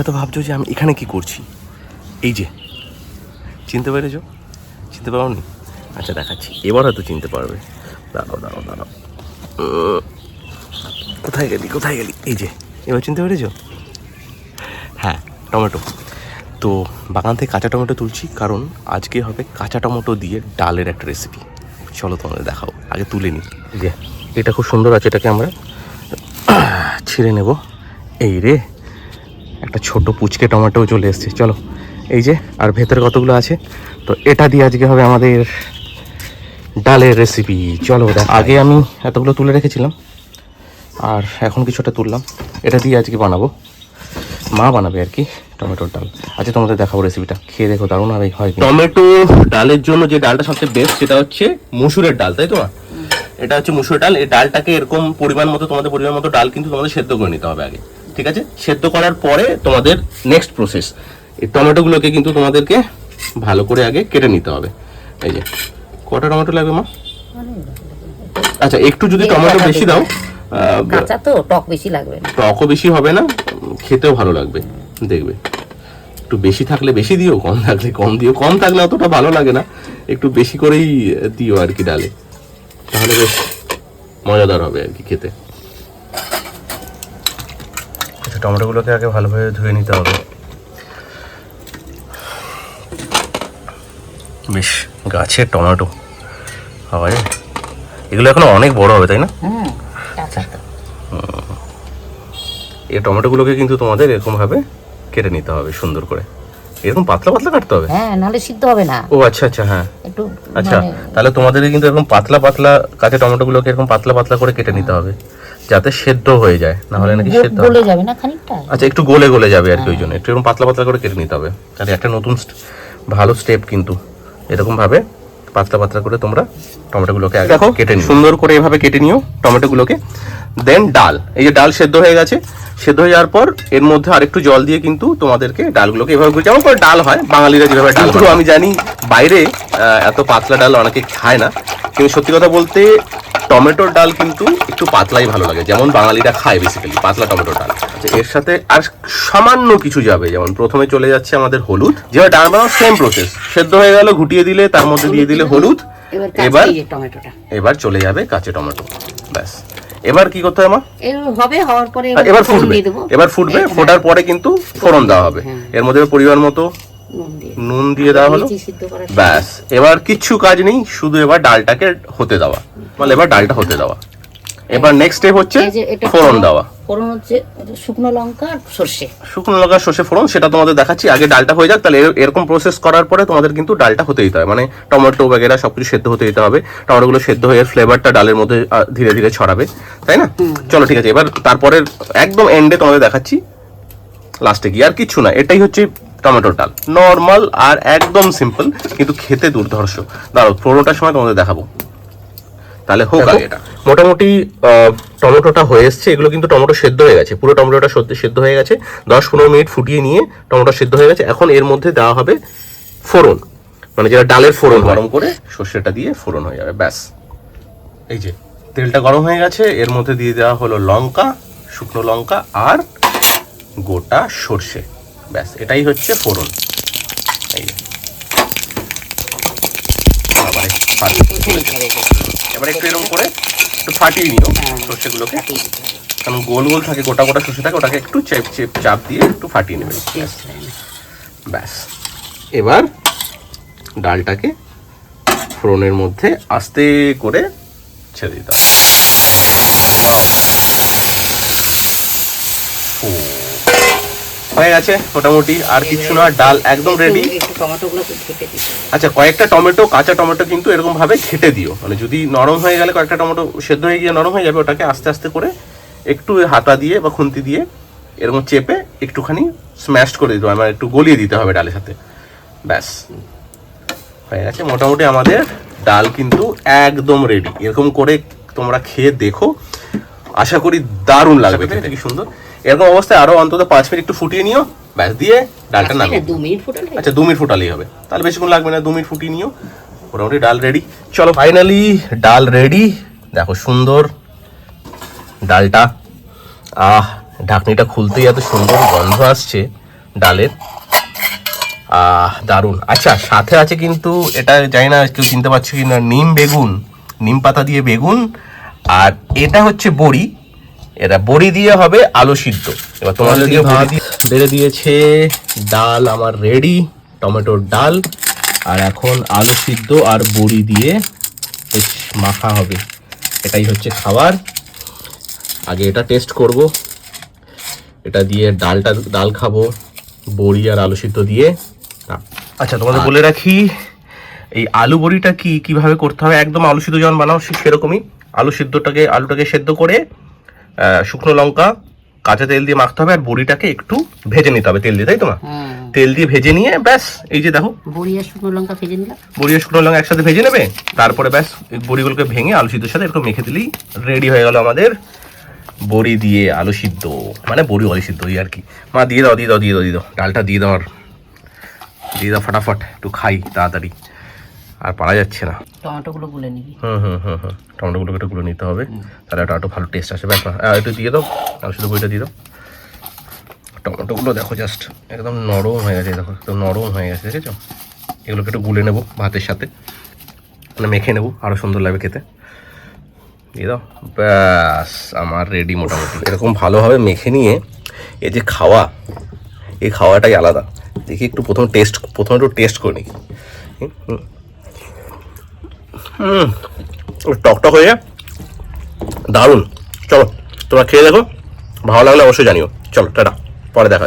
হয়তো ভাবছ যে আমি এখানে কি করছি? এই যে। চিনতে পেরেছ? চিনতে পারো নি আচ্ছা দেখাচ্ছি। এবার হয়তো চিনতে পারবে। দাঁড়াও দাঁড়াও দাঁড়াও। কোথায় গেলি? কোথায় গেলি? এই যে। এবার চিনতে পেরেছ? হ্যাঁ টমেটো। তো বাগান থেকে কাঁচা টমেটো তুলছি, কারণ আজকে হবে কাঁচা টমেটো দিয়ে ডালের একটা রেসিপি চলো তোমাদের দেখাও। আগে তুলে নিই। যে, এটা খুব সুন্দর আছে এটাকে আমরা ছিঁড়ে নেব। এই রে। একটা ছোট পুচকে টমেটো চলে এসছে। চলো এই যে আর ভেতরে কতগুলো আছে? তো এটা দিয়ে আজকে হবে আমাদের ডালের রেসিপি চলো দেখ আগে আমি এতগুলো তুলে রেখেছিলাম আর এখন কিছুটা তুললাম। এটা দিয়ে আজকে বানাবো। মা বানাবে আর কি টমেটোর ডাল। আচ্ছা তোমাদের দেখাবো রেসিপিটা খেয়ে দেখো দারুণ আর হয় টমেটো ডালের জন্য যে ডালটা সবচেয়ে বেস্ট সেটা হচ্ছে মুসুরের ডাল তাই তো এটা হচ্ছে মুসুরের ডাল। এই ডালটাকে এরকম পরিমাণ মতো তোমাদের পরিমাণ মতো ডাল কিন্তু তোমাদের সেদ্ধ করে নিতে হবে আগে। ঠিক আছে? সেদ্ধ করার পরে তোমাদের নেক্সট প্রসেস এই টমেটোগুলোকে কিন্তু তোমাদেরকে ভালো করে আগে কেটে নিতে হবে। এই যে কটা টমেটো লাগবে মা? আচ্ছা একটু যদি টমেটো বেশি দাও কাঁচা তো টক বেশি লাগবে টকও বেশি হবে না খেতেও ভালো লাগবে দেখবে। একটু বেশি থাকলে বেশি দিও কম থাকলে কম দিও কম থাকলে অতটা ভালো লাগে না একটু বেশি করেই দিও আর কি ডালে। তাহলে বেশ মজাদার হবে আর কি খেতে। টমেটোগুলোকে আগে ভালোভাবে ধুয়ে নিতে হবে। বেশ গাছের টমেটো। আবার এগুলো এখন অনেক বড় হবে তাই না? হুম। এই টমেটোগুলোকে কিন্তু তোমাদের এরকমভাবে কেটে নিতে হবে সুন্দর করে। এরকম পাতলা পাতলা কাটতে হবে? হ্যাঁ নাহলে সিদ্ধ হবে না। ও আচ্ছা আচ্ছা হ্যাঁ। একটু আচ্ছা মানে তাহলে তোমাদের কিন্তু এরকম পাতলা পাতলা কাঁচা টমেটোগুলোকে এরকম পাতলা পাতলা করে কেটে নিতে হবে যাতে সেদ্ধ হয়ে যায় না হলে নাকি সেদ্ধ গলে যাবে না খানিকটা? আচ্ছা একটু গলে গলে যাবে আর কি ওই জন্য একটু এরকম পাতলা পাতলা করে কেটে নিতে হবে তাহলে একটা নতুন ভালো স্টেপ কিন্তু এরকম ভাবে পাতলা পাতলা করে তোমরা টমেটোগুলোকে দেখো কেটে নিও। সুন্দর করে এভাবে কেটে নিও টমেটোগুলোকে। দেন ডাল এই যে ডাল সেদ্ধ হয়ে গেছে। সেদ্ধ হয়ে যাওয়ার পর এর মধ্যে আরেকটু জল দিয়ে কিন্তু তোমাদেরকে ডালগুলোকে এভাবে যেমন করে ডাল হয় বাঙালিরা যেভাবে ডাল করে। আমি জানি বাইরে এত পাতলা ডাল অনেকে খায় না। কিন্তু সত্যি কথা বলতে টমেটোর ডাল কিন্তু একটু পাতলাই ভালো লাগে। যেমন বাঙালিরা খায় বেসিক্যালি পাতলা টমেটোর ডাল। এর সাথে আর সামান্য কিছু যাবে যেমন প্রথমে চলে যাচ্ছে আমাদের হলুদ। যেভাবে ডাল বানানো সেম প্রসেস সেদ্ধ হয়ে গেল ঘুটিয়ে দিলে তার মধ্যে দিয়ে দিলে হলুদ। এবার এবার টমেটোটা। এবার চলে যাবে কাঁচা টমেটো। ব্যাস। এবার কি করতে হবে মা? এর হবে হওয়ার পরে এবার ফোড়ন ফুটবে। দিয়ে দেবো। এবার ফুটবে হ্যাঁ, ফোটার পরে কিন্তু ফোড়ন দেওয়া হবে। হ্যাঁ। এর মধ্যে পরিমাণ মতো নুন দিয়ে। দেওয়া হলো। ব্যাস। এবার কিচ্ছু কাজ নেই শুধু এবার ডালটাকে হতে দেওয়া। মানে এবার ডালটা হতে দেওয়া। এবার নেক্সট স্টেপ হচ্ছে ফোড়ন দেওয়া। ফোড়ন হচ্ছে শুকনো লঙ্কা আর সর্ষে। শুকনো লঙ্কা সর্ষে ফোড়ন সেটা তোমাদের দেখাচ্ছি। আগে ডালটা হয়ে যাক তাহলে এর- এরকম প্রসেস করার পরে তোমাদের কিন্তু ডালটা হতে দিতে হবে। মানে টমেটো বগেরা সবকিছু সেদ্ধ হতে দিতে হবে। টমেটোগুলো সেদ্ধ হয়ে ফ্লেভারটা ডালের মধ্যে ধীরে ধীরে ছড়াবে। তাই না? চলো ঠিক আছে। এবার তারপরে একদম এন্ডে তোমাদের দেখাচ্ছি। লাস্টে কি আর কিচ্ছু না এটাই হচ্ছে টমেটোর ডাল। নর্মাল আর একদম সিম্পল কিন্তু খেতে দুর্ধর্ষ। দাঁড়াও ফোড়নটার সময় তোমাদের দেখাবো। তাহলে হোক আগে এটা। মোটামুটি টমেটোটা হয়ে এসছে এগুলো কিন্তু টমেটো সেদ্ধ হয়ে গেছে। পুরো টমেটোটা সত্যি সেদ্ধ হয়ে গেছে। দশ পনেরো মিনিট ফুটিয়ে নিয়ে টমেটো সেদ্ধ হয়ে গেছে। এখন এর মধ্যে দেওয়া হবে ফোড়ন। মানে যেটা ডালের ফোড়ন গরম করে সর্ষেটা দিয়ে ফোড়ন হয়ে যাবে ব্যাস। এই যে তেলটা গরম হয়ে গেছে। এর মধ্যে দিয়ে দেওয়া হলো লঙ্কা শুকনো লঙ্কা আর গোটা সর্ষে। ব্যাস এটাই হচ্ছে ফোড়ন। এই perfect। এবার একটু এরকম করে একটু ফাটিয়ে নিও সর্ষেগুলোকে। কারণ গোল গোল থাকে গোটা গোটা সর্ষে থাকে ওটাকে একটু চেপ চেপ চাপ দিয়ে একটু ফাটিয়ে নেবে। হয় ব্যাস। এবার ডালটাকে ফোড়নের মধ্যে আস্তে করে ছেড়ে দিতে হবে। হয়ে গেছে মোটামুটি আর কিছু না ডাল একদম রেডি। আচ্ছা কয়েকটা টমেটো কাঁচা টমেটো কিন্তু এরকম ভাবে ঘেটে দিও। মানে যদি নরম হয়ে গেলে কয়েকটা টমেটো সেদ্ধ হয়ে গিয়ে নরম হয়ে যাবে ওটাকে আস্তে আস্তে করে একটু হাতা দিয়ে বা খুন্তি দিয়ে এরকম চেপে একটুখানি স্ম্যাশ করে দিতে হবে। মানে একটু গলিয়ে দিতে হবে ডালের সাথে। ব্যাস। হয়ে গেছে। মোটামুটি আমাদের ডাল কিন্তু একদম রেডি এরকম করে তোমরা খেয়ে দেখো। আশা করি দারুণ লাগবে খেতে। কি সুন্দর? এরকম অবস্থায় আরও অন্তত পাঁচ মিনিট একটু ফুটিয়ে নিও ব্যাস দিয়ে ডালটা নামিয়ে দু মিনিট ফুটালে? আচ্ছা দু মিনিট ফুটালেই হবে। তাহলে বেশিক্ষণ লাগবে না দু মিনিট ফুটিয়ে নিও। মোটামুটি ডাল রেডি চলো ফাইনালি ডাল রেডি দেখো সুন্দর ডালটা। আহ ঢাকনিটা খুলতেই এত সুন্দর গন্ধ আসছে ডালের। আহ দারুণ। আচ্ছা সাথে আছে কিন্তু এটা জানি না কেউ চিনতে পারছে কি না নিম বেগুন নিম পাতা দিয়ে বেগুন আর এটা হচ্ছে বড়ি এটা বড়ি দিয়ে হবে আলু সিদ্ধ। এবার তোমাদের দিকে ভাত বেড়ে দিয়েছে ডাল আমার রেডি টমেটোর ডাল। আর এখন আলু সিদ্ধ আর বড়ি দিয়ে বেশ মাখা হবে। এটাই হচ্ছে খাবার। আগে এটা টেস্ট করব। এটা দিয়ে ডালটা ডাল খাব বড়ি আর আলু সিদ্ধ দিয়ে। আচ্ছা তোমাদের বলে রাখি এই আলু বড়িটা কি কীভাবে করতে হবে? একদম আলু সিদ্ধ যেমন বানাও সেরকমই। আলু সিদ্ধটাকে আলুটাকে সেদ্ধ করে শুকনো লঙ্কা কাঁচা তেল দিয়ে মাখতে হবে আর বড়িটাকে একটু ভেজে নিতে হবে তেল দিয়ে তাই তো মা? হ্যাঁ। তেল দিয়ে ভেজে নিয়ে ব্যাস এই যে দেখো। বড়ি আর শুকনো লঙ্কা ভেজে নিলাম। বড়ি আর শুকনো লঙ্কা একসাথে ভেজে নেবে তারপরে ব্যাস বড়িগুলোকে ভেঙে আলু সিদ্ধের সাথে একটু মেখে দিলেই রেডি হয়ে গেল আমাদের বড়ি দিয়ে আলু সিদ্ধ। মানে বড়ি আলু সিদ্ধ এই আর কি। মা দিয়ে দাও দিয়ে দাও দিয়ে দাও দিয়ে দাও। ডালটা দিয়ে দাও আর। দিয়ে দাও ফটাফট একটু খাই তাড়াতাড়ি। আর পারা যাচ্ছে না। টমেটোগুলো গুলে নিবি। হুম হুম হুম হুম। টমেটোগুলোকে একটু গুলো নিতে হবে। তাহলে একটা একটু ভালো টেস্ট আসবে আহ, একটু দিয়ে দাও। আলু সিদ্ধ বড়িটা দিয়ে দাও। টমেটোগুলো দেখো জাস্ট একদম নরম হয়ে গেছে দেখো একদম নরম হয়ে গেছে দেখেছ? এগুলোকে একটু গুলে নেব ভাতের সাথে। মানে মেখে নেব আরও সুন্দর লাগবে খেতে। দিয়ে দাও। ব্যাস আমার রেডি মোটামুটি। এরকম ভালোভাবে মেখে নিয়ে এই যে খাওয়া এই খাওয়াটাই আলাদা। দেখি একটু প্রথম টেস্ট প্রথমে একটু টেস্ট করে নিই। টকটক হয়ে দারুণ। চলো, তোমরা খেয়ে দেখো। ভালো লাগলে অবশ্যই জানিও। চলো, টাটা। পরে দেখা